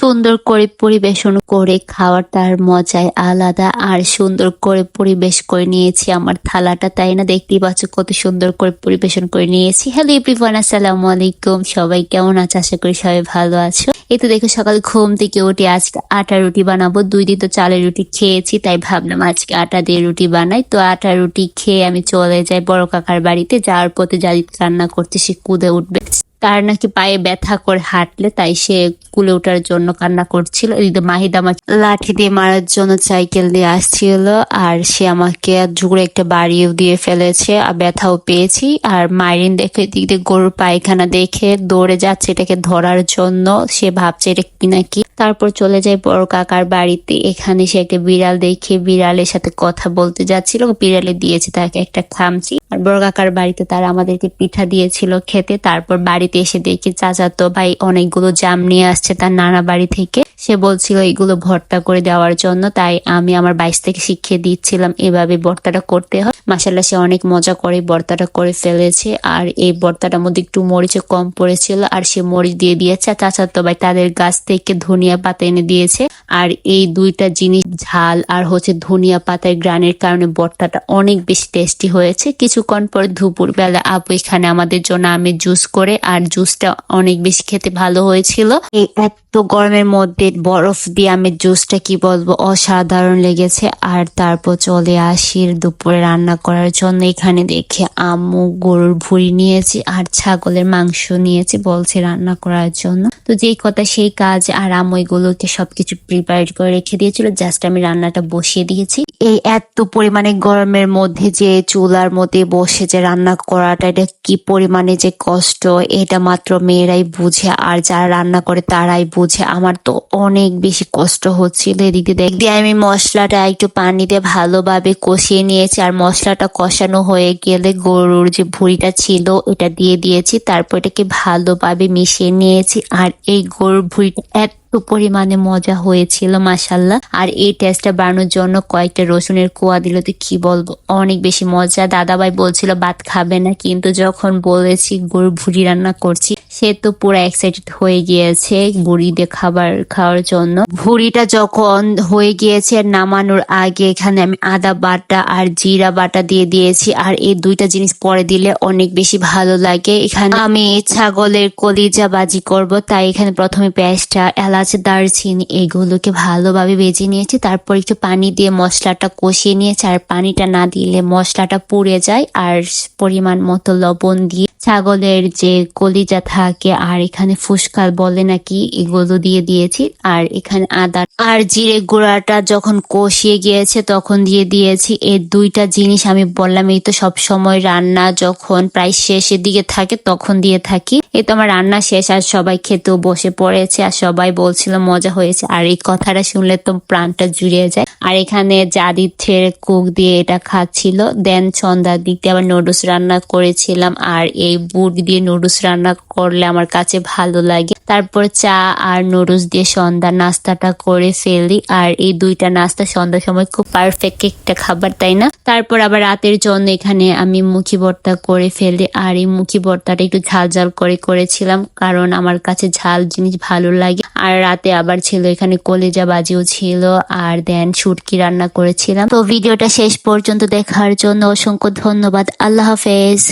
সুন্দর করে পরিবেশন করে খাওয়ার তার মজাই আলাদা, আর সুন্দর করে পরিবেশ করে নিয়েছি আমার থালাটা, তাই না? দেখতেই পাচ্ছ কত সুন্দর করে পরিবেশন করে নিয়েছি। হ্যালো এভরিওয়ান আসসালামু আলাইকুম। সবাই কেমন আছে? আশা করি সবাই ভালো আছো। এই তো দেখো, সকাল ঘুম থেকে উঠে আজকে আটা রুটি বানাবো। দুই দিন তো চালের রুটি খেয়েছি, তাই ভাবলাম আজকে আটা দিয়ে রুটি বানাই। তো আটা রুটি খেয়ে আমি চলে যাই বড় কাকার বাড়িতে। যাওয়ার পথে যা রান্না করতে সে কুদে উঠবে। তার নাকি পায়ে ব্যথা করে হাঁটলে, তাই সে কুলে ওঠার জন্য কান্না করছিল। এদিকে মাহিদ আমাকে লাঠি দিয়ে মারার জন্য সাইকেল দিয়ে আসছিল আর সে আমাকে জুড়ে একটা বাড়িও দিয়ে ফেলেছে। আর ব্যথাও পেয়েছি। আর মাইরিন দেখে এদিক দিয়ে গরুর পায়খানা দেখে দৌড়ে যাচ্ছে এটাকে ধরার জন্য। সে ভাবছে এটা কি নাকি? তারপর চলে যায় বড় কাকার বাড়িতে। এখানে সে একটা বিড়াল দেখে বিড়ালের সাথে কথা বলতে যাচ্ছিল। বিড়ালে দিয়েছে তাকে একটা খামচি। আর বড় কাকার বাড়িতে তারা আমাদেরকে পিঠা দিয়েছিল খেতে। তারপর বাড়িতে এসে দেখি চাচাতো ভাই অনেকগুলো জাম নিয়ে তার নানা বাড়ি থেকে। সে বলছিল, এগুলো ভর্তা করে দেওয়ার জন্য, তাই আমি আমার বাইশ থেকে শিখিয়ে দিচ্ছিলাম এভাবে ভর্তাটা করতে হয়। মাসাল্লাহ সে অনেক মজা করে ভর্তাটা করে ফেলেছে। আর এই ভর্তাটার মধ্যে একটু মরিচে কম পড়েছিল, আর সে মরিচ দিয়ে দিয়েছে। চাচাতো ভাই তাদের গাছ থেকে ধনিয়া পাতা এনে দিয়েছে। আর এই দুইটা জিনিস, ঝাল আর হচ্ছে ধনিয়া পাতার গ্রানের কারণে ভর্তাটা অনেক বেশি টেস্টি হয়েছে। কিছুক্ষণ পর দুপুর বেলা আপু, এখানে আমাদের জন্য আমের জুস করে। আর জুসটা অনেক বেশি খেতে ভালো হয়েছিল। এত গরমের মধ্যে বরফ দিয়ে আমের জুসটা কি বলব? অসাধারণ লেগেছে। আর তারপর চলে আসি দুপুরে রান্না করার জন্য। এখানে দেখে আম্মু গরুর ভুড়ি নিয়েছি আর ছাগলের মাংস নিয়েছি বলছে রান্না করার জন্য। তো যেই কথা সেই কাজ আর আম্মু এগুলোকে সবকিছু প্রিপেয়ার করে রেখে দিয়েছিল। জাস্ট আমি রান্নাটা বসিয়ে দিয়েছি। এই এত পরিমাণে গরমের মধ্যে যে চুলার মধ্যে বসে যে রান্না করাটা, এটা কি পরিমাণে যে কষ্ট, এটা মাত্র মেয়েরাই বুঝে। আর যারা রান্না করে তারাই বুঝে। আমার তো অনেক বেশি কষ্ট হচ্ছিল এদিকে দিয়ে। আমি মশলাটা একটু পানি দিয়ে ভালোভাবে কষিয়ে নিয়েছি আর মশলাটা কষানো হয়ে গেলে গরুর যে ভুঁড়িটা ছিল এটা দিয়ে দিয়েছি। তারপর এটাকে ভালোভাবে মিশিয়ে নিয়েছি আর এই গরুর ভুঁড়িটা এত পরিমাণে মজা হয়েছিল মাসাল্লাহ আর এই টেস্টটা বানানোর জন্য কয়েকটা রসুনের কোয়া দিল, তো কি বলব? অনেক বেশি মজা। দাদাভাই বলছিল, ভাত খাবে না। কিন্তু যখন বলেছি, গরুর ভুড়ি রান্না করছি। সে তো পুরো এক্সাইটেড হয়ে গিয়েছে বুড়ি দিয়ে খাবার খাওয়ার জন্য। ভুড়িটা যখন হয়ে গিয়েছে নামানোর আগে এখানে আমি আদা বাটা আর জিরা বাটা দিয়ে দিয়েছি, আর এই দুইটা জিনিস পরে দিলে অনেক বেশি ভালো লাগে। এখানে আমি ছাগলের কলিজা বাজি করব, তাই এখানে প্রথমে পেঁয়াজটা, এলাচ, দারচিনি এগুলোকে ভালোভাবে ভেজে নিয়েছি, তারপর একটু পানি দিয়ে মশলাটা কষিয়ে নিয়েছি, আর পানিটা না দিলে মশলাটা পুড়ে যায়, আর পরিমাণ মতো লবণ দিয়ে ছাগলের যে কলিজা থাকে আর এখানে ফুসকাল বলে নাকি এগুলো দিয়ে দিয়েছি? আর এখানে আদা আর জিরে গুঁড়াটা যখন কষিয়ে গিয়েছে, তখন দিয়ে দিয়েছি। এই দুইটা জিনিস আমি বললাম, এই তো সব সময় রান্না যখন প্রায় শেষের দিকে থাকে, তখন দিয়ে থাকি। এই তো আমার রান্না শেষ, আর সবাই খেতেও বসে পড়েছে, আর সবাই বলছিল মজা হয়েছে। আর এই কথাটা শুনলে তো প্রাণটা জুড়িয়ে যায়। আর এখানে জাদিথের কুক দিয়ে এটা খাচ্ছিল। দেন সন্ধ্যার দিক দিয়ে আবার নুডলস রান্না করেছিলাম আর এই বুট দিয়ে নুডলস রান্না করলে আমার কাছে ভালো লাগে। তারপর চা আর নুডলস দিয়ে সন্ধ্যা নাস্তাটা করে ফেলি। আর এই দুইটা নাস্তা সন্ধ্যার সময় খুব পারফেক্ট একটা খাবার, তাই না? তারপর আবার রাতের জন্য এখানে আমি মুখি ভর্তা করে ফেলি। আর এই মুখি ভর্তাটা একটু ঝাল ঝাল করে করেছিলাম কারণ আমার কাছে ঝাল জিনিস ভালো লাগে। আর রাতে আবার ছিল, এখানে কলেজা বাজিও ছিল, আর দেন শুটকি রান্না করেছিলাম। তো ভিডিওটা শেষ পর্যন্ত দেখার জন্য অসংখ্য ধন্যবাদ। আল্লাহ হাফেজ।